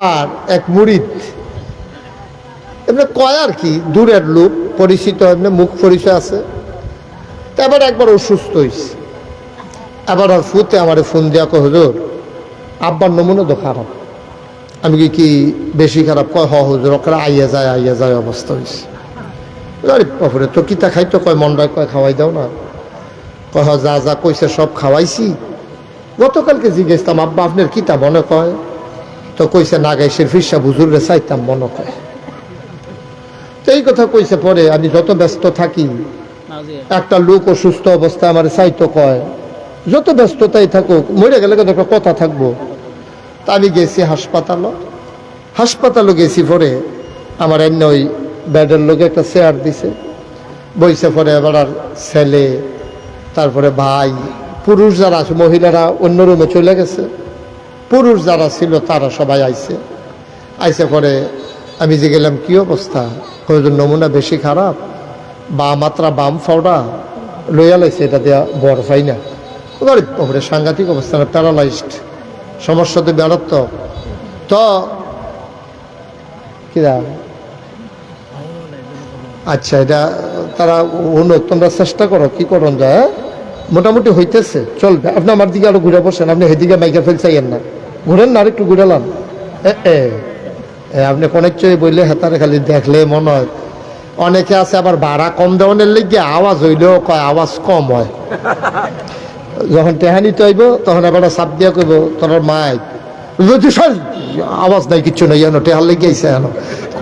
আর এক মুরিদ। এমনি কয় আর কি, দূরের লোক, পরিচিত, এমনি মুখ পরিচয় আছে। তা এবার একবার অসুস্থ হয়েছে এবার আর ফুতে আমার ফোন দেওয়া কয়, হুজুর, আব্বার নমুনা তো খারাপ আমি কি কি বেশি খারাপ? কয়, হ, হুজুর ওখানে আইয়া যায় আইয়া যায় অবস্থা হয়েছে বাপরে তো কিতা খাইতো? কয়, মন্ডায়, কয়, খাওয়াই দাও না। কয় যা যা কইছে সব খাওয়াইছি। গতকালকে জিজ্ঞেসতাম আব্বা, আপনার কিতা মনে কয়? তো কইছে নাগাইশের ফিরসা বুজুর্গে চাইতাম মনে কয় তো এই কথা কইছে পরে আমি যত ব্যস্ত থাকি একটা লোক অসুস্থ অবস্থায় আমার চাইতো কয় যত ব্যস্ততাই থাকুক মরে গেলে কিন্তু একটা কথা থাকব। তা আমি গেছি হাসপাতালও। হাসপাতালও গেছি পরে আমার এমনি ওই বেডের লোকে একটা চেয়ার দিছে। বইছে পরে এবার আর ছেলে তারপরে ভাই পুরুষ যারা আছে মহিলারা অন্য রুমে চলে গেছে। পুরুষ যারা ছিল, তারা সবাই আইছে। আইসে পরে আমি যে গেলাম, কি অবস্থা? কয়েকজন নমুনা বেশি খারাপ? বা মাত্রা, বাম ফাওড়া লইয়া লাইছে, এটা দেওয়া বর পাই না। ওপরে সাংঘাতিক অবস্থা প্যারালাইজড। সমস্যা তো বেরোত তো কিরা আচ্ছা এটা তারা উনুক তোমরা চেষ্টা করো, কি করন যায় হ্যাঁ? মোটামুটি হইতেছে, চলবে। আপনি আমার দিকে আরও ঘুরে বসেন, আপনি হেদিকে মাইকে ফেলছাইয়েন না। ঘুরেন না আরেকটু ঘুরালাম এ আপনি চয়ে বললে হেতারে খালি দেখলে মনে হয়। অনেকে আছে আবার ভাড়া কম দেওয়ানের লেগে আওয়াজ হইলেও কয় আওয়াজ কম হয়। যখন টেহানি তৈব, তখন আবার সাপ দিয়া কইব, তোর মাইক যদি সর আওয়াজ নাই কিচ্ছু নাই জানো টেহার লেগে আইসে জানো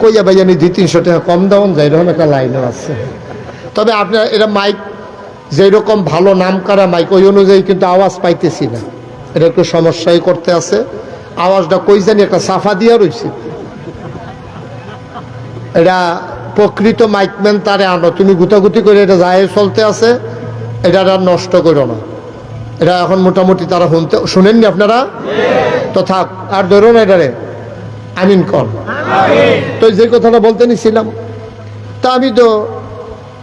কইয়া ভাই জানি দুই তিনশো টাকা কম দেওয়ান যায়, এরকম একটা লাইনও আছে। তবে আপনার এটা মাইক যেরকম ভালো নাম করা মাইক, ওই অনুযায়ী কিন্তু আওয়াজ পাইতেছি না। এটা একটু সমস্যাই করতে আছে। আওয়াজটা কই জানি, একটা সাফা দিয়া রয়েছে এটা প্রকৃত মাইকম্যান তারে আনো। তুমি গুতাগুতি করে এটা যায় চলতে আছে এটা আর নষ্ট করো না। এটা এখন মোটামুটি তারা শুনতে, শুনেননি আপনারা? তো থাক, আর ধরো না এটারে। আমিন কর। তো যে কথাটা বলতে নিছিলাম, তা আমি তো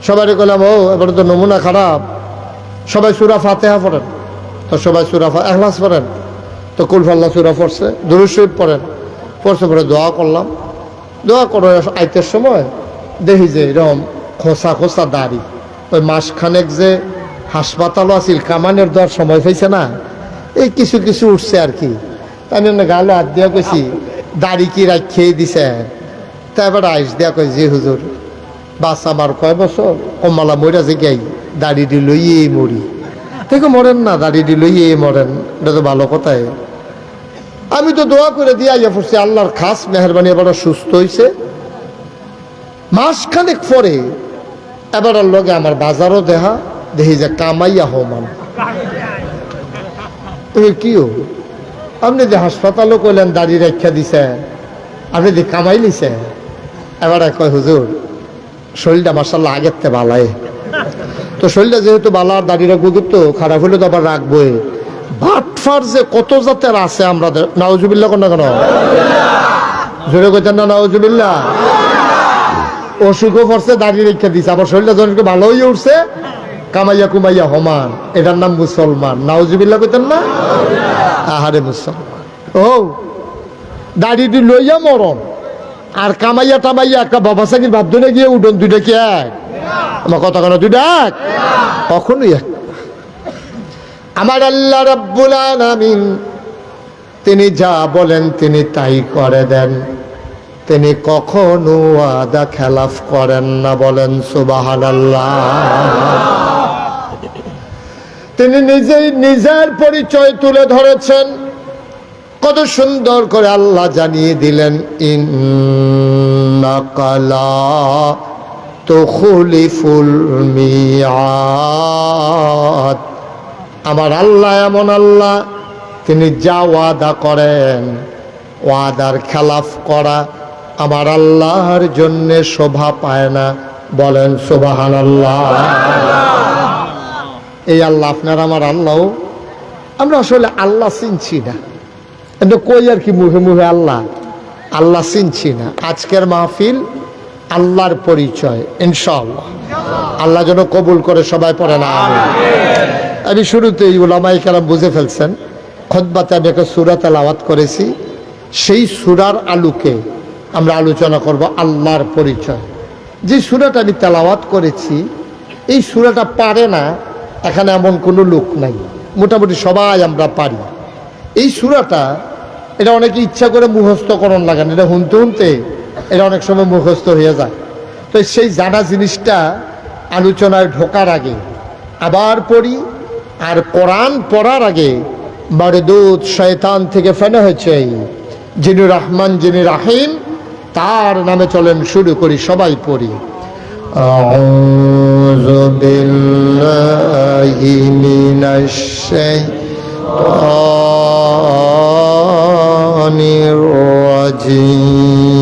সবাই কলাম ও, এবারে তো নমুনা খারাপ। সবাই সুরা ফাতেহা পড়েন। তো সবাই সুরা ফা এখলাস পড়েন। তো কুলফাল্লা সুরা পড়ছে দুরুশরীফ পড়েন। পড়ছে পরে দোয়া করলাম। দোয়া করে আইতের সময় দেখি যে এরকম খোসা খোসা দাড়ি। ওই মাসখানেক যে হাসপাতালও আছিল কামানের দেওয়ার সময় হয়েছে না, এই কিছু কিছু উঠছে আর কি। তা আমি গালে হাত দিয়া কইছি, দাড়ি কি রাখিয়ে দিছে? তা এবার আইস দিয়া কই যে হুজুর বাস আমার কয় বছর কমলা মইরা যে গাই দাড়ি দি লইয়ে মরি। দেখো মরেন না, দাড়ি দি লইয়ে মরেন, এটা তো ভালো কথাই। আমি তো দোয়া করে দিয়ে আইয়া পড়ছি, আল্লাহর খাস মেহরবানি এবার সুস্থ হয়েছে মাসখানেক পরে এবার লগে আমার বাজারও দেহা দেখি যে কামাইয়া হমান তুমি কিও আপনি যে হাসপাতালও কইলেন, দাড়ি রেখা দিছে, আপনি যে কামাই নিছে। এবার কয়, হুজুর, শরীরটা মার্শাল্লাহ আগের তে বালায় তো শরীরটা যেহেতু বালা আর দাড়িটা গুদুর তো খারাপ হলে তো আবার রাখবোই। বাটফার যে কত জাতের আছে আমরা নাউজুবিল্লা কোন কেন? জোরে কইতেন না নাউজুবিল্লা অসুখও পড়ছে দাঁড়িয়ে রেখে দিছে, আবার শরীরটা একটু ভালো হয়ে উঠছে, কামাইয়া কুমাইয়া হমান। এটার নাম মুসলমান। নাউজুবিল্লা কইতেন না? আহারে মুসলমান। ও, দাড়িটি লইয়া মরণ। আর কামাইয়া টামাইয়া একটা বাবা সাকির ভাবদনে গিয়ে উঠন দুইটা কি এক? আমার কথা কেন দুইটা এক কখনোই এক আমার আল্লাহ রব্বুল আলামিন, তিনি যা বলেন তিনি তাই করে দেন। তিনি কখনো আদা খেলাফ করেন না বলেন সুবাহান তিনি নিজেই নিজের পরিচয় তুলে ধরেছেন। কত সুন্দর করে আল্লাহ জানিয়ে দিলেন ইন্নাকালা তুখলিফুল মিয়াদ। আমার আল্লাহ এমন আল্লাহ, তিনি যা ওয়াদা করেন, ওয়াদার খেলাফ করা আমার আল্লাহর জন্যে শোভা পায় না। বলেন সোবাহান আল্লাহ এই আল্লাহ আপনার আমার আল্লাহ আমরা আসলে আল্লাহ চিনছি না। কই আর কি মুহে মুহে আল্লাহ? আল্লাহ চিনছি না। আজকের মাহফিল আল্লাহর পরিচয়, ইনশাআল্লাহ। আল্লাহ যেন কবুল করে সবাই পড়ে না। আমি শুরুতেই উলামাই কালাম বুঝে ফেলছেন খতবাতে আমি একটা সুরাত আলাওয়াত করেছি। সেই সুরার আলোকে আমরা আলোচনা করব আল্লাহর পরিচয়। যে সুরাটা আমি তেলাওয়াত করেছি, এই সুরাটা পারে না, এখানে এমন কোনো লোক নাই। মোটামুটি সবাই আমরা পারি। এই সুরাটা, এটা অনেকে ইচ্ছা করে মুখস্থকরণ লাগান এটা হুনতে শুনতে এটা অনেক সময় মুখস্থ হয়ে যায় তো সেই জানা জিনিসটা আলোচনায় ঢোকার আগে আবার পড়ি আর কোরআন পড়ার আগে মারদুদ শয়তান থেকে ফেনা হয়েছে যিনি রহমান যিনি রাহিম তার নামে চলেন শুরু করি সবাই পড়ি أعوذ بالله من الشيطان الرجيم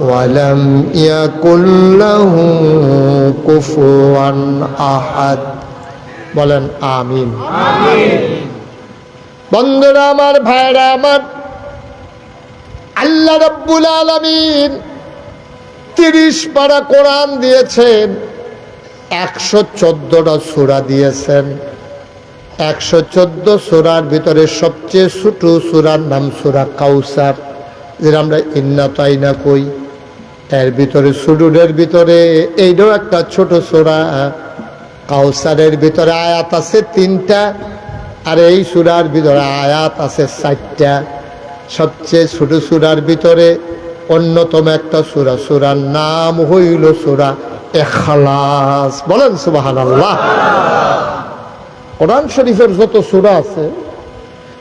ولم يكن له كفوا أحد বলেন আমিন বন্ধুরা আমার ভাইরা আমার আল্লাহ রব্বুল আলমিন তিরিশ পারা কোরআন দিয়েছেন একশো চোদ্দটা সুরা দিয়েছেন একশো চোদ্দ সুরার ভিতরে সবচেয়ে ছোট সুরার নাম সুরা কাউসার যেটা আমরা ইন্না তাইনা কই? এর ভিতরে সুডুরের ভিতরে এইটাও একটা ছোট সুরা, কাউসারের ভিতরে আয়াত আছে তিনটা, আর এই সুরার ভিতরে আয়াত আছে চারটা। সবচেয়ে ছোট সুরার ভিতরে অন্যতম একটা সুরা, সুরার নাম হইল সুরা এখালাস বলেন সুবাহান আল্লাহ কোরআন শরীফের যত সুরা আছে,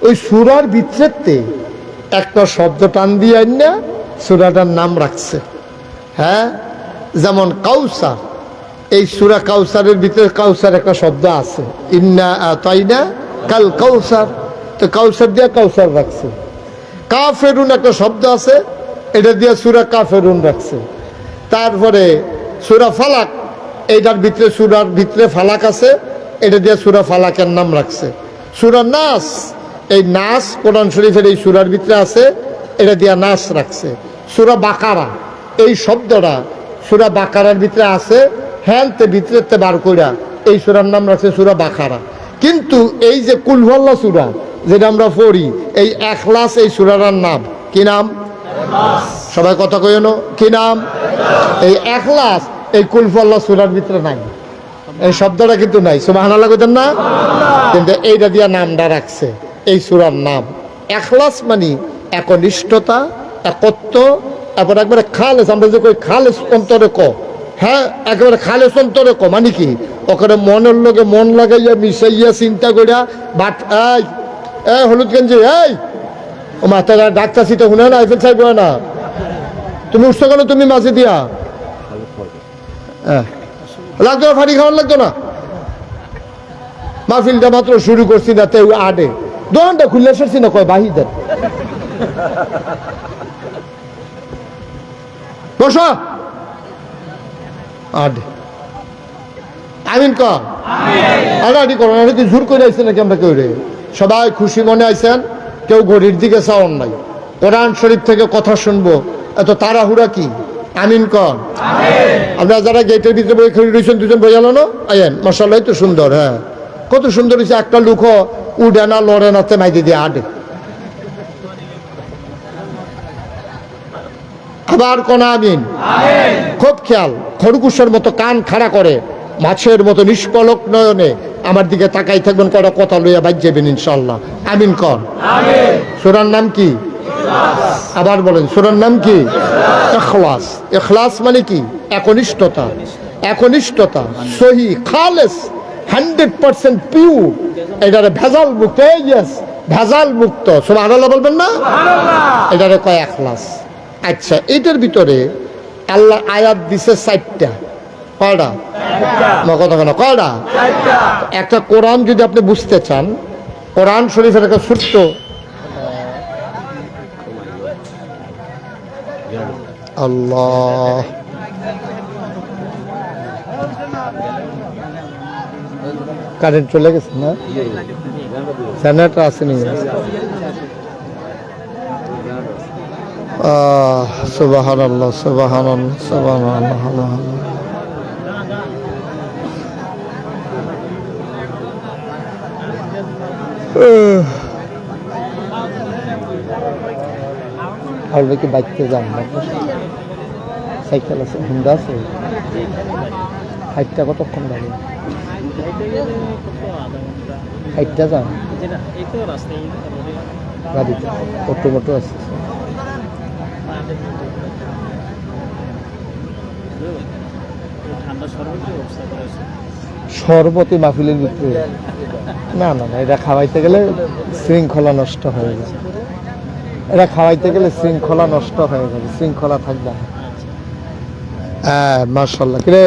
ওই সুরার ভিতরেতে একটা শব্দ টান দিয়ে না সুরাটার নাম রাখছে। হ্যাঁ? যেমন কাউসার। এই সুরা কাউসারের ভিতরে কাউসার একটা শব্দ আছে। ইন্না তাই না কাল কাউসার। তো কাউসার দিয়ে কাউসার রাখছে। কাফেরুন একটা শব্দ আছে, এটা দিয়ে সুরা কাফেরুন রাখছে। তারপরে সুরা ফালাক, এইটার ভিতরে সুরার ভিতরে ফালাক আছে, এটা দিয়ে সুরা ফালাকের নাম রাখছে। সুরা নাস এই নাস কোরআন শরীফের এই সুরার ভিতরে আছে, এটা দিয়া নাস রাখছে। সুরা বাকারা, এই শব্দটা সুরা বাকারার ভিতরে আছে, হ্যানতে ভিতরেতে বার কইরা এই সুরার নাম রাখছে সুরা বাকারা। কিন্তু এই যে কুলভল্লা সুরা, যেটা আমরা পড়ি, এই একলাস এই সুরার নাম, কি নাম? সবাই কথা কইন কি নাম? এই একলাস এই কুলফল্লা সুরার ভিতরে নাই। এই শব্দটা কিন্তু নাই কইতেন না? কিন্তু এইটা দিয়া নামটা রাখছে। এই সুরার নাম। এখলাস মানে একনিষ্ঠতা, একত্ব এরপর একবারে খালেস, আমরা যে কই খালেস অন্তরে ক। হ্যাঁ একেবারে খালেস অন্তরে ক মানে কি? ওখানে মনের লগে মন লাগাইয়া, মিশাইয়া, চিন্তা করিয়া বাট, এই, এ হলুদ গেঞ্জি, এই, ও মাথাটা ডাক্তার সিটে শুনে না, আইফেল সাহেব না? তুমি উঠছো কেন, তুমি মাঝে দিয়া? হ্যাঁ। লাগতো না, ফাটি খাওয়ার লাগতো না? মাহফিলটা মাত্র শুরু করছি না তেউ আডে দোকানটা খুললে সরছি না কয় বাহি দেন। বসো। আডে আমিন ক আড়াআড়ি করো কি জোর করে আইছে নাকি আমরা কেউ রে? সবাই খুশি মনে আইছেন কেউ ঘড়ির দিকে চাওয়ার নাই। কোরআন শরীফ থেকে কথা শুনব এত তাড়াহুড়া কি? আমিন কন আমরা যারা গেটের ভিতরে বই খেলে রয়েছেন দুজন বোঝালো না? আইন মশালাই তো সুন্দর হ্যাঁ। কত সুন্দর হয়েছে একটা লুক উডে না লড়ে না তে মাইতে দিয়ে আডে আবার কোন আমিন? খুব খেয়াল খরগোশের মতো কান খাড়া করে মাছের মতো নিষ্পলক নয়নে আমার দিকে তাকাই থাকবেন কটা কথা লইয়া বাজ যাবেন ইনশাল্লাহ আমিন কর। সুরার নাম কি? আবার বলেন সুরার নাম কি? এখলাস এখলাস মানে কি? একনিষ্ঠতা। একনিষ্ঠতা। সহি খালেস। হান্ড্রেড পার্সেন্ট পিওর এটারে ভেজাল মুক্ত ইয়েস ভেজাল মুক্ত সব আল্লাহ বলবেন না? এটারে কয় এখলাস? আচ্ছা এটার ভিতরে আল্লাহ আয়াত দিছে চারটা। কয়টা? কথা কেন? কয়টা? একটা কোরআন যদি আপনি বুঝতে চান কোরআন শরীফের একটা ছোট্ট আল্লাহ। কারেন্ট চলে গেছে না? জেনারেটর আসেনি। সুবাহান আল্লাহ সুবাহান সুবাহান আল্লাহ আর কি বাইকতে যান। সাইকেল আছে, হুন্ডা আছে। হাইটটা কতক্ষণ লাগে? হাইটটা যান গাড়িতে অটো মোটো আছে। মাহফিলের ভিতরে না না না এটা খাওয়াইতে গেলে শৃঙ্খলা নষ্ট হয়ে যাবে। এটা খাওয়াইতে গেলে শৃঙ্খলা নষ্ট হয়ে যাবে শৃঙ্খলা থাকবে না। হ্যাঁ মার্শাল্লাহ কিরে?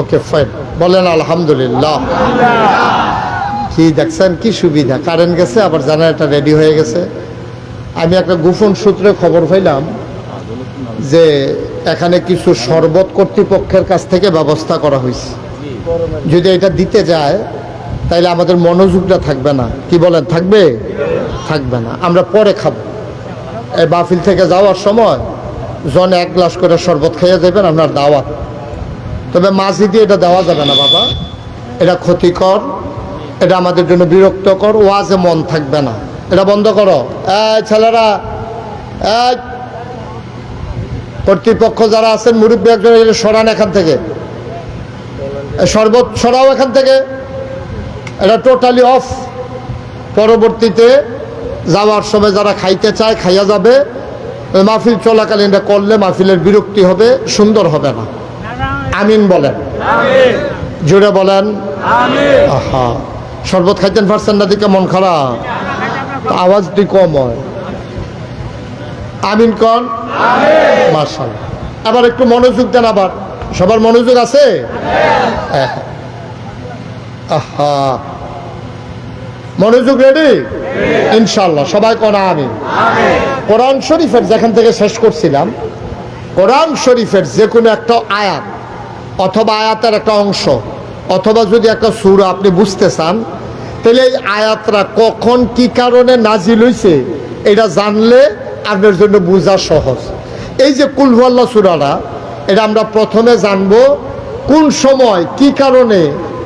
ওকে ফাইন বলেন আলহামদুলিল্লাহ। কি দেখছেন? কি সুবিধা? কারেন্ট গেছে, আবার জেনারেটর রেডি হয়ে গেছে। আমি একটা গোপন সূত্রে খবর পাইলাম যে এখানে কিছু শরবত কর্তৃপক্ষের কাছ থেকে ব্যবস্থা করা হয়েছে। যদি এটা দিতে যায়, তাইলে আমাদের মনোযোগটা থাকবে না। কি বলেন, থাকবে? থাকবে না। আমরা পরে খাব। এই বাফিল থেকে যাওয়ার সময় জন এক গ্লাস করে শরবত খাইয়ে দেবেন, আপনার দাওয়াত। তবে মাঝি দিয়ে এটা দেওয়া যাবে না, বাবা। এটা ক্ষতিকর, এটা আমাদের জন্য বিরক্তকর, ওয়াজে মন থাকবে না। এটা বন্ধ করো। ছেলেরা কর্তৃপক্ষ যারা আছেন, মুরব্বী একজন সরান এখান থেকে। শরবত সরাও এখান থেকে। এটা টোটালি অফ পরবর্তীতে যাওয়ার সময় যারা খাইতে চায় খাইয়া যাবে। মাহফিল চলাকালীন এটা করলে মাহফিলের বিরক্তি হবে সুন্দর হবে না। আমিন বলেন। জুড়ে বলেন। আহা শরবত খাইতেন পারছেন না দিকে মন খারাপ। তো আওয়াজটি কম হয়। আমিন কন? মার্শাল আবার একটু মনোযোগ দেন আবার। সবার মনোযোগ আছে। আহা। মনোযোগ রেডি ইনশাল্লাহ সবাই কনা আমি কোরআন শরীফের যেখান থেকে শেষ করছিলাম কোরআন শরীফের যে কোনো একটা আয়াত অথবা আয়াতের একটা অংশ অথবা যদি একটা সুর আপনি বুঝতে চান তাহলে এই আয়াতরা কখন কি কারণে নাজিল হইছে এটা জানলে আপনার জন্য বোঝা সহজ। এই যে কুলভাল্লা সুরারা এটা আমরা প্রথমে জানব কোন সময়, কি কারণে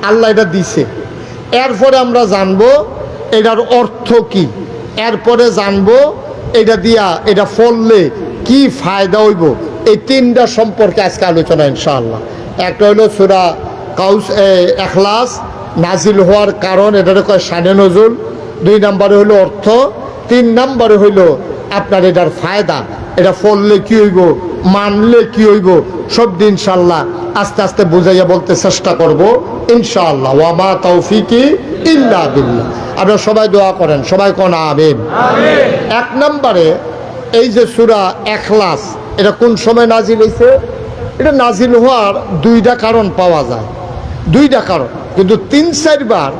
আল্লাহ এটা দিছে। এরপরে আমরা জানব এটার অর্থ কি। এরপরে জানব এটা দিয়া এটা ফললে কি ফায়দা হইব। এই তিনটা সম্পর্কে আজকে আলোচনা, ইনশাআল্লাহ। একটা হলো সুরা কাউস এখলাস, নাজিল হওয়ার কারণ, এটারে কয় সানে নজুল। দুই নম্বরে হলো অর্থ। তিন নম্বরে হইল আপনার এটার ফায়দা। এটা ফললে কি হইব? মানলে কি হইব? সব দিন ইনশাল্লাহ আস্তে আস্তে বুঝাইয়া বলতে চেষ্টা করব ইনশাআল্লাহ। ওয়ামা তৌফিকি ইল্লা বিল্লাহ। আপনারা সবাই দোয়া করেন সবাই কোন আমিন? এক নম্বরে এই যে সুরা এখলাস এটা কোন সময় নাজিল হয়েছে এটা নাজিল হওয়ার দুইটা কারণ পাওয়া যায়। দুইটা কারণ কিন্তু তিন চারবার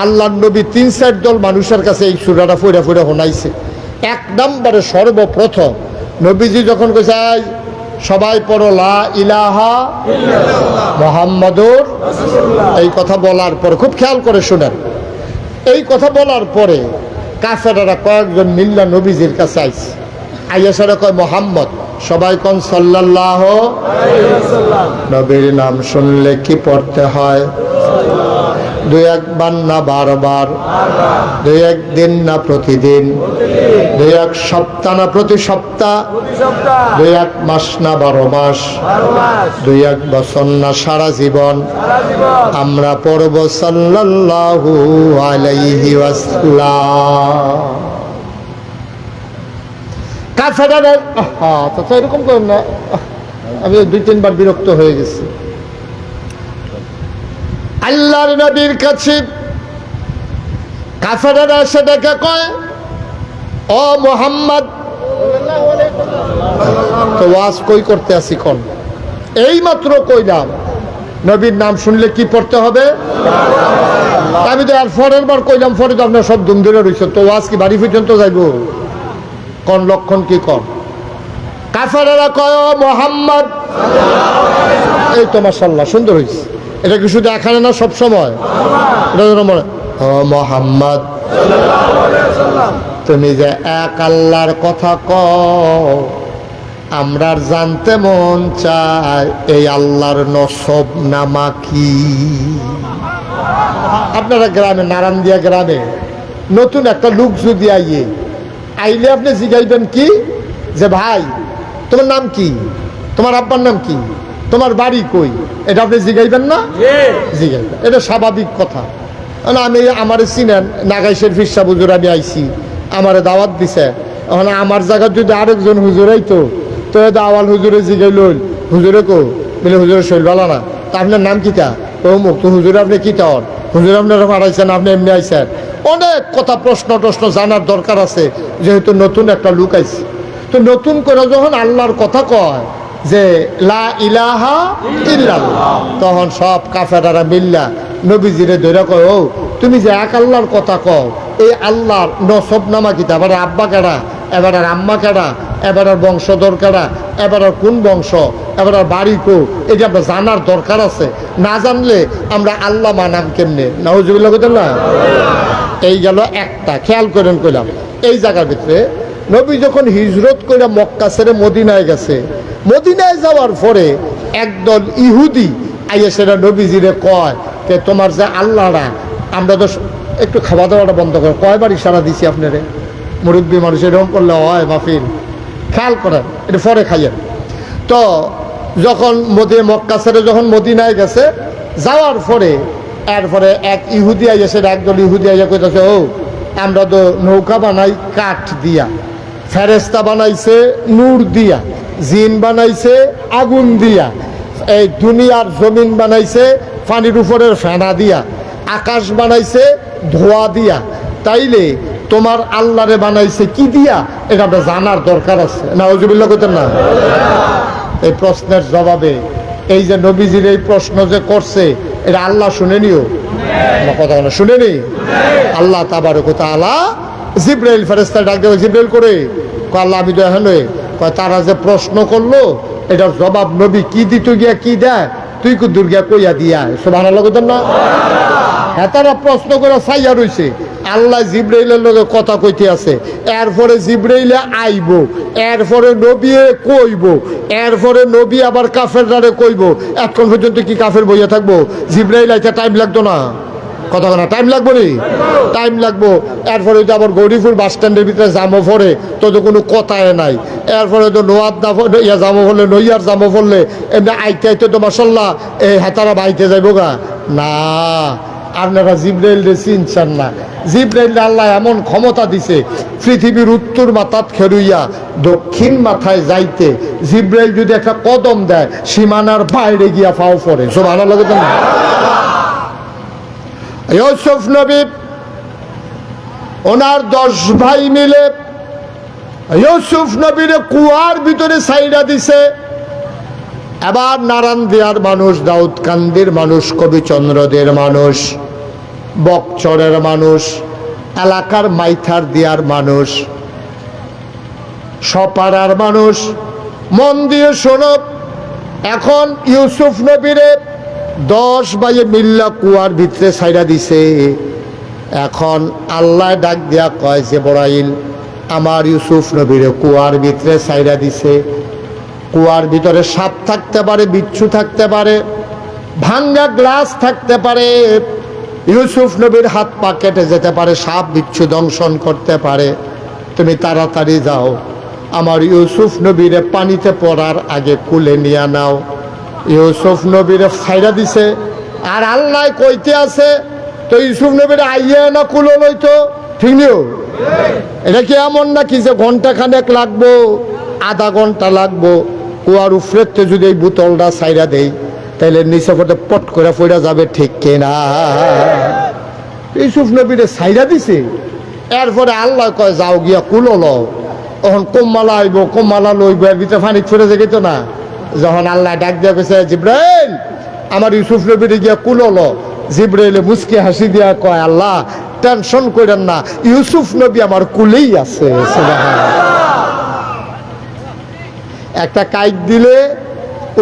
আল্লাহ নবী তিন চার দল মানুষের কাছে এই সুরাটা ফুরা ফুরা শোনাইছে। এক নম্বরে সর্বপ্রথম নবীজি যখন কইছে "এই, সবাই পড়ো, লা ইলাহা মোহাম্মদুর এই কথা বলার পর, খুব খেয়াল করে শুনেন। এই কথা বলার পরে কাফেরারা কয়েকজন মিল্লা নবীজির কাছে আইছে। আইয়াসারা কয়, মোহাম্মদ। সবাই কন সাল্লাহ নবীর নাম শুনলে কি পড়তে হয়? দুই একবার না বারবার দুই একদিন না প্রতিদিন দুই এক সপ্তাহ না প্রতি সপ্তাহ দুই এক মাস না বারো মাস দুই এক বছর না সারা জীবন। আমরা পড়ব সাল্লাল্লাহু আলাইহি ওয়াসাল্লাম। কাছাড়া হ্যাঁ তো এরকম করেন না। আমি দুই তিনবার বিরক্ত হয়ে গেছি। আল্লাহর নবীর কাছে কাফেরেরা এসে ডেকে কয়, ও মোহাম্মদ, তো ওয়াজ কই করতে আসি কোন এই মাত্র কইলাম, নবীর নাম শুনলে কি পড়তে হবে? আমি তো আর পরের বার কইলাম পরে তো আপনার সব দুম ধরে রয়েছে তো ওয়াজ কি বাড়ি পর্যন্ত যাইব? কোন লক্ষণ কি কর কাফেরেরা কয় মোহাম্মদ, এই তো মাসাল্লাহ সুন্দর হয়েছে এটা কি শুধু এখানে না সব সময়? এটা মোহাম্মদ। তুমি যে এক আল্লাহর কথা কও আমরার জানতে মন চায়, এই আল্লাহর নসব নামা কি? আপনারা গ্রামে, নারায়ণদিয়া গ্রামে নতুন একটা লুক যদি আইয়ে, আইলে আপনি জিগাইবেন কি? যে ভাই, তোমার নাম কি? তোমার আব্বার নাম কি? তোমার বাড়ি কই? এটা আপনি জিগাইবেন না? জিগাইবেন। এটা স্বাভাবিক কথা। না আমি আমার চিনেন নাগাইশের ফিরসা হুজুর আমি আইছি। আমারে দাওয়াত দিছে। এখন আমার জায়গায় যদি আরেকজন হুজুর আইতো তো এ দাওয়াল হুজুরে জিগাইল হুজুরে কো? বলে হুজুরের শৈল ভালো না। তা আপনার নাম কিতা ও মুখ তো হুজুরে আপনি কি তর হুজুর আপনারা পাঠাইছেন আপনি এমনি আইছেন। অনেক কথা প্রশ্ন টশ্ন জানার দরকার আছে যেহেতু নতুন একটা লুক আইছে। তো নতুন করে যখন আল্লাহর কথা কয় যে লা ইলাহা ইল্লাল্লাহ। তখন সব কাফেরারা মিল্লা নবীজিরে ধরে কয়, ও, তুমি যে এক আল্লাহর কথা কও, এই আল্লাহর নসব নামা কিতা এবার আব্বা কেডা? এবার আম্মা কেডা? এবার আর বংশধর কেডা? এবার কোন বংশ? এবার বাড়ি কো? এটা আমরা জানার দরকার আছে। না জানলে আমরা আল্লাহ মানাম কেমনে? নাউজুবিল্লাহ কইতেন না? এই গেল একটা। খেয়াল করেন কইলাম। এই জায়গার ভিতরে নবী যখন হিজরত করে মক্কা ছেড়ে মদিনায় গেছে, মদিনায় যাওয়ার পরে একদল ইহুদি আইয়া সেটা নবীজিরে কয় যে, তোমার যে আল্লাহরা, আমরা তো একটু খাওয়া দাওয়াটা বন্ধ করে। কয়বার ইশারা দিছি আপনারে? মুরব্বী মানুষ এরকম করলে হয় মাফিন খেয়াল করেন, এটা পরে খাইয়েন। তো যখন মোদি, মক্কা ছেড়ে যখন মদিনায় গেছে, যাওয়ার পরে এরপরে এক ইহুদি আইয়া সেটা একদল ইহুদি আইয়া কইতেছে, ও, আমরা তো নৌকা বানাই কাঠ দিয়া। ফেরেস্তা বানাইছে নূর দিয়া, জিন বানাইছে আগুন দিয়া। এই দুনিয়ার জমিন বানাইছে পানির উপরের ফেনা দিয়া, আকাশ বানাইছে ধোয়া দিয়া। তাইলে তোমার আল্লাহরে বানাইছে কি দিয়া? এটা আমরা জানার দরকার আছে। না ওজুবিল্লা করতেন না? এই প্রশ্নের জবাবে, এই যে নবীজির এই প্রশ্ন যে করছে, এটা আল্লাহ শুনেনিও? আমার কথা বলে শুনেনি? আল্লাহ তাবার কথা আল্লাহ জিব্রাইল ফেরেস্তা ডাক দেবে, জিব্রাইল করে? আল্লাহ, আমি কয়, তারা যে প্রশ্ন করল, এটার জবাব নবী কি দিত গিয়া কি দেয়? তুই কু দুর্গা কইয়া দিয়া। আনার কথা না? হ্যাঁ তারা প্রশ্ন করে চাইয়া রইছে। আল্লাহ জিব্রাইলের লগে কথা কইতে আছে। এরপরে জিব্রাইলে আইব, এরপরে নবিয়ে কইব, এরপরে নবী আবার কাফের দ্বারে কইব। এখন পর্যন্ত কি কাফের বইয়া থাকব? জিব্রাইল আইতে টাইম লাগতো না। কথা না টাইম লাগবো নি? টাইম লাগবো। এরপরে তো আবার গৌরীপুর বাস স্ট্যান্ডের ভিতরে জামো পড়ে, তো তো কোনো কথায় নাই। এরপরে তো নোয়াদ না ইয়া জামো পড়লে নইয়ার জামো পড়লে, এমনি আইতে আইতে তো মাসাল্লাহ এই হেতারা বাইতে যাইব গা। না, আপনারা জিব্রাইল রে চিনছেন না। জিব্রাইল আল্লাহ এমন ক্ষমতা দিছে, পৃথিবীর উত্তর মাথাত খেরুইয়া, দক্ষিণ মাথায় যাইতে। জিব্রাইল যদি একটা কদম দেয়, সীমানার বাইরে গিয়া ফাও পড়ে। সব আনা লাগে না? ইউসুফ নবী, ওনার দশ ভাই মিলে ইউসুফ নবীর কুয়ার ভিতরে সাইডা দিছে। এবার নারায়ণ দেয়ার মানুষ দাউদ কান্দির মানুষ, কবিচন্দ্রদের মানুষ, বকচরের মানুষ, এলাকার মাইথার দেয়ার মানুষ, সপাড়ার মানুষ। মন দিয়ে শোনো, এখন ইউসুফ নবীরে দশ বাইয়ে মিল্লা কুয়ার ভিতরে সাইডা দিছে। এখন আল্লাহ ডাক দিয়া কয় যে, বড়াইল, আমার ইউসুফ নবীরে কুয়ার ভিতরে সাইডা দিছে। কুয়ার ভিতরে সাপ থাকতে পারে, বিচ্ছু থাকতে পারে, ভাঙ্গা গ্লাস থাকতে পারে, ইউসুফ নবীর হাত পা কেটে যেতে পারে, সাপ বিচ্ছু দংশন করতে পারে। তুমি তাড়াতাড়ি যাও, আমার ইউসুফ নবীরে পানিতে পড়ার আগে কুলে নিয়ে নাও। ইউসুফ নবীরে ফাইরা দিছে। আর আল্লাহ কইতে আছে, তো ইউসুফ নবীরে আইয়ে না কুলো লইতো? ঠিক নিও? এটা কি এমন নাকি যে ঘণ্টা খানেক লাগবো, আধা ঘণ্টা লাগবো, কুয়ার উফরেতে যদি এই বোতলটা সাইরা দেই তাহলে নিচে পথে পট করে পড়া যাবে, ঠিক কিনা ইউসুফ নবীরে সাইরা দিছে। এরপরে আল্লাহ কয়, যাও গিয়া কুলো লও। তখন কোম্মালা আইব, কোম্মালা লইব, এর ভিতরে ফানি ছুড়ে যেত না। যখন আল্লাহ ডাক দিয়া কেছে জিব্রাইল, আমার ইউসুফ নবীরে গিয়া কুল হলো। জিব্রাইলে মুসকি হাসি দিয়া কয়, আল্লাহ, টেনশন করেন না, ইউসুফ নবী আমার কুলেই আছে। একটা কাইক দিলে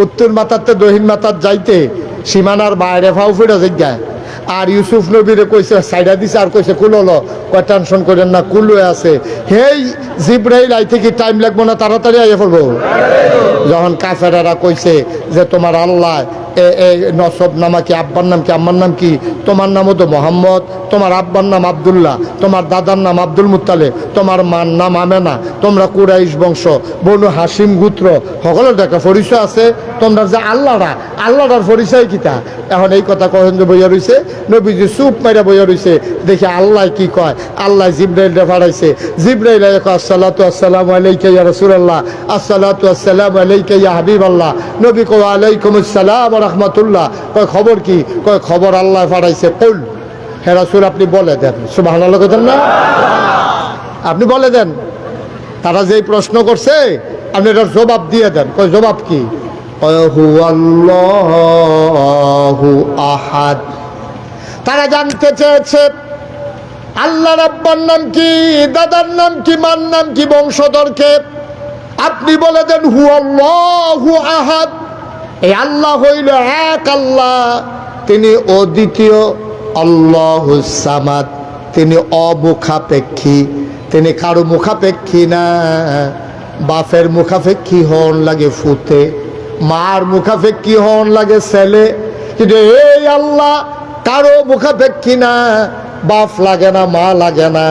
উত্তর মাথাতে দহিন মাথার যাইতে সীমানার বাইরে ফাউ ফিরে যায় আর ইউসুফ নবীরে কইছে, সাইডা দিছে আর কইছে কুললো কয়, টেনশন করেন না, কুলো আছে। হেই, জিব্রাইল আইতে কি টাইম লাগবো না, তাড়াতাড়ি আইয়া পড়ব যখন কাফেরারা কইছে যে, তোমার আল্লাহ নসব নামা কি, আব্বার নাম কি, আম্মার নাম কি? তোমার নামও তো মোহাম্মদ, তোমার আব্বার নাম আবদুল্লাহ, তোমার দাদার নাম আব্দুল মুতালে তোমার মার নাম আমেনা, তোমরা কুরাইশ বংশ, বনু হাসিম গুত্র, সকলের দেখা পরিচয় আছে, তোমরা যে আল্লাহরা আল্লাহর পরিচয় কিতা? এখন এই কথা কখন যে বইয়া রইছে, নবীজি চুপ মাইরা বইয়া রইছে, দেখি আল্লাহ কি কয়? আল্লাহ জিব্রাইল রে ফাড়াইছে, জিব্রাইল আসসালাতু আসসালামু আলাইকা ইয়া রাসূলুল্লাহ, আসসালাতু আসসালামু আলাইকা ইয়া হাবিবাল্লাহ, নবী কয় আলাইকুম আসসালাম রাহমাতুল্লাহ। কয় খবর কি? কয় খবর আল্লাহ ফাড়াইছে কুল। হে রাসূল, আপনি বলে দেন। কইতেন না? আপনি বলে দেন। তারা যেই প্রশ্ন করছে, আপনি এটার জবাব দিয়ে দেন। কয় জবাব কি? আহাদ। তারা জানতে চেয়েছে, আল্লাহ রাব্বার নাম কি, দাদার নাম কি, মার নাম কি, বংশধরকে? আপনি বলে দেন হু আল্লাহু আহাদ। এই আল্লাহ হইল এক আল্লাহ, তিনি অদ্বিতীয় আল্লাহ সামাদ, তিনি অমুখাপেক্ষী, তিনি কারও মুখাপেক্ষী না। বাপের মুখাপেক্ষী হন লাগে ফুতে, মার মুখাপেক্ষী হন লাগে ছেলে। কিন্তু এই আল্লাহ কারও মুখাপেক্ষী না, বাপ লাগে না, মা লাগে না।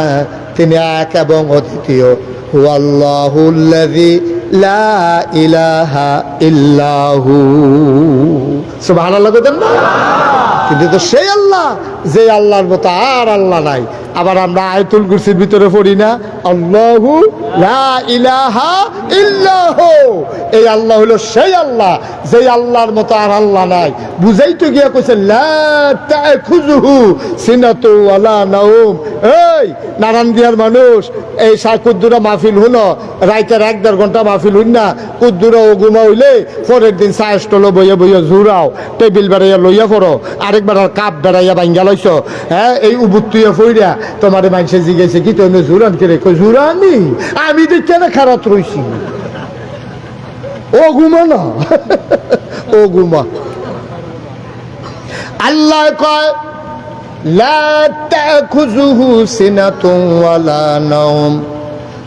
তিনি এক এবং অদ্বিতীয় হুয়াল্লাহুল্লাযী লা ইলাহা ইল্লাহু সুবহানাল্লাহ কইতেন না কিন্তু তো সেই আল্লাহ যে আল্লাহর মতো আর আল্লাহ নাই। আবার আমরা আয়তুল কুরসির ভিতরে পড়ি না, আল্লাহু ইলাহা ইল্লাহু। এই আল্লাহ হলো সেই আল্লাহ, যে আল্লাহর মতো আর আল্লাহ নাই। বুঝাই তো গিয়া কইছে, লা তাখুযুহু সিনাতু ওয়ালা নাউম এই নারায়ণ মানুষ, এই সা কুদ্দুরা মাহফিল হুনো, রাইতের এক দেড় ঘণ্টা মাহফিল হুন না, কুদ্দুরা ও ঘুমা হইলে পরের দিন চা বইয়া বইয়া জুরাও টেবিল বেড়াইয়া লইয়া পড়ো, আরেকবার আর কাপ বেড়াইয়া ভাঙ্গা লইছ হ্যাঁ এই উবুত্তুইয়া ফইরা তোমার মানুষে জিজ্ঞেসে কি তুমি জুরান করে কই, জুরানি? আমি তো কেন খারাপ রইছি। ও ঘুমা না? ও ঘুমা। আল্লাহ কয়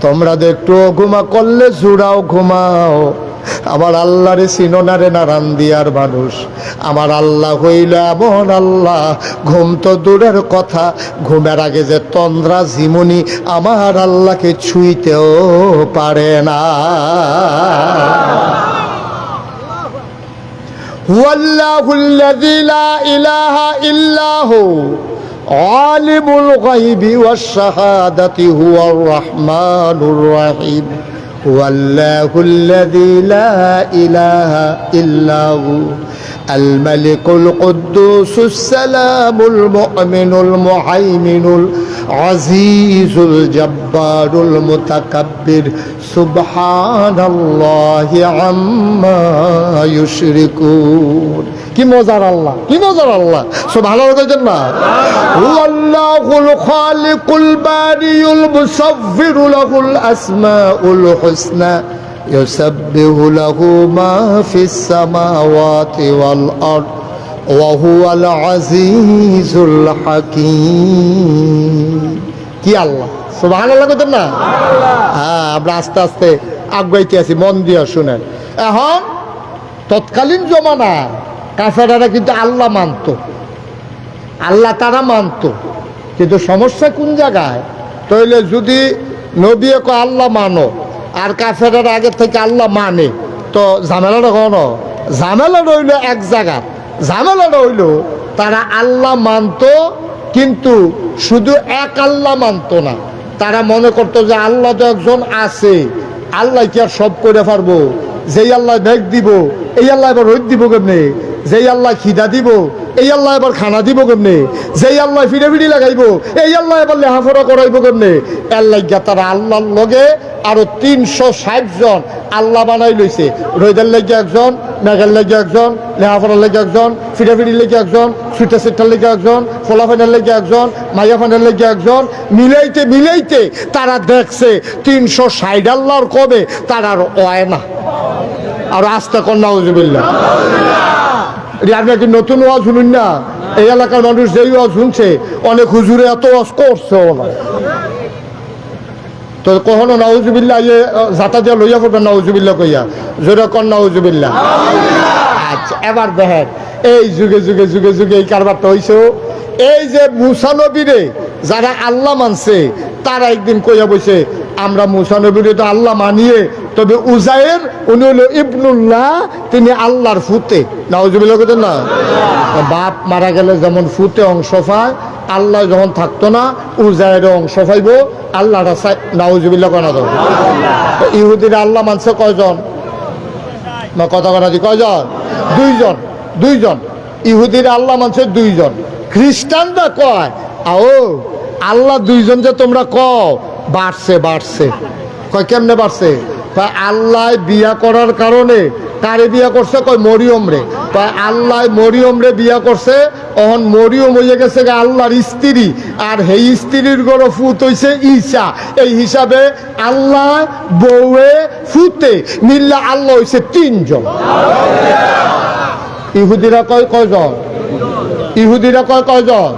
তোমরা একটু ঘুমা করলে জুড়াও ঘুমাও। আমার আল্লাহরে সিনোনারে নারান দিয়ার মানুষ। আমার আল্লাহ হইল এমন আল্লাহ। ঘুম তো দূরের কথা। ঘুমের আগে যে তন্দ্রা ঝিমুনি আমার আল্লাহকে ছুঁইতেও পারে না। হুয়াল্লাহুল্লাযী লা ইলাহা ইল্লাহু। আলিমুল গায়বি ওয়াশ শাহাদাতি হুয়ার রাহমানুর রাহিম। الرحمن الرحيم هو الله الذي لا إله إلا هو الملك القدوس السلام المؤمن المهيمن العزيز الجبار المتكبر سبحان الله عما يشركون কি মজার আল্লাহ কি মজার আল্লাহ সব ভালো বলছেন না আল্লাহুল খালিকুল বারিউল মুসাফফিরু লাহুল আসমাউল হুসনা يسبح له ما في السماوات والأرض وهو العزيز الحكيم কি আল্লাহ সুবহান আল্লাহ কইতেন না? হ্যাঁ আমরা আস্তে আস্তে আগাইতে আছি, মন দিয়ে শুনেন। এখন তৎকালীন জমানা কাফেরারা কিন্তু আল্লাহ মানত। আল্লাহ তারা মানতো। কিন্তু সমস্যা কোন জায়গায়? তাইলে যদি নবী কো আল্লাহ মানো আর কাফেরার আগে থেকে আল্লাহ মানে তো ঝামেলাটা কোনো? ঝামেলা রইল এক জায়গা ঝামেলা রইল তারা আল্লাহ মানত, কিন্তু শুধু এক আল্লাহ মানতো না। তারা মনে করতো যে আল্লাহ তো একজন আছে। আল্লাহ কি আর সব করে পারব? যেই আল্লাহ মেঘ দিব, এই আল্লাহ এবার রোদ দিব কেমনে? যেই আল্লাহ খিদা দিব, এই আল্লাহ এবার খানা দিব কেমনে? যেই আল্লাহ ফিরে ফিরি লাগাইবো, এই আল্লাহ এবার লেহাফড়া করাইবো কেমনে? আল্লাহ গিয়া তারা আল্লাহর লগে আরও তিনশো ষাট জন আল্লাহ বানাই লইছে। রোদের লেগে একজন, মেঘের লেগে একজন লেহাফড়ার লেগে একজন ফিরে ফিরি লেগে একজন সুইটা সিটার লেগে একজন ফলাফানের লেগে একজন মাইয়া ফানের লেগে একজন, মিলাইতে মিলাইতে তারা দেখছে তিনশো ষাট আল্লাহর কবে, তারা আর অয় না। আর আস্তে কন্যা হজবিল্লা আপনি কি নতুন ওয়াজ শুনুন না, এই এলাকার মানুষ যেই ওয়াজ শুনছে, অনেক হুজুরে এত ওয়াজ করছে না তো কখনো নাউজুবিল্লা ইয়ে জাতা দিয়ে লইয়া করবেন নাউজুবিল্লা কইয়া। জোরে কন নাউজুবিল্লা আচ্ছা এবার দেখেন, এই যুগে যুগে যুগে যুগে এই কারবারটা হইছে এই যে মুসানবীরে যারা আল্লাহ মানছে, তারা একদিন কইয়া বইছে, আমরা মুসানবীরে তো আল্লাহ মানিয়ে, তবে উজায়ের উনি হলো ইবনুল্লাহ, তিনি আল্লাহর ফুতে। নাউজুবিল্লা কইতেন না? বাপ মারা গেলে যেমন ফুতে অংশ পায়, আল্লাহ যখন থাকতো না উজায়ের অংশ পাইব আল্লাহটা নাউজুবিল্লা কনা ইহুদিরা আল্লাহ মানছে কয়জন? কথা কথা কয়জন? দুইজন দুইজন। ইহুদির আল্লাহ মানছে দুইজন। খ্রিস্টানরা কয় আও, আল্লাহ দুইজন যে তোমরা ক বাড়ছে বাড়ছে। কয়, কেমনে বাড়ছে? কয়, আল্লাহ বিয়া করার কারণে কারে বিয়া করছে? কয় মরিয়ম রে কয়, আল্লাহ মরিয়ম রে বিয়া করছে, অহন মরিয়ম হইয়া গেছে আল্লাহর স্ত্রী, আর সেই স্ত্রীর গড় ফুত হইছে ঈশা। এই হিসাবে আল্লাহ বউয়ে ফুতে মিল্লা আল্লাহ হইছে তিনজন। ইহুদিরা কয়, কয়জন? ইহুদিরা কয়, কয়জন?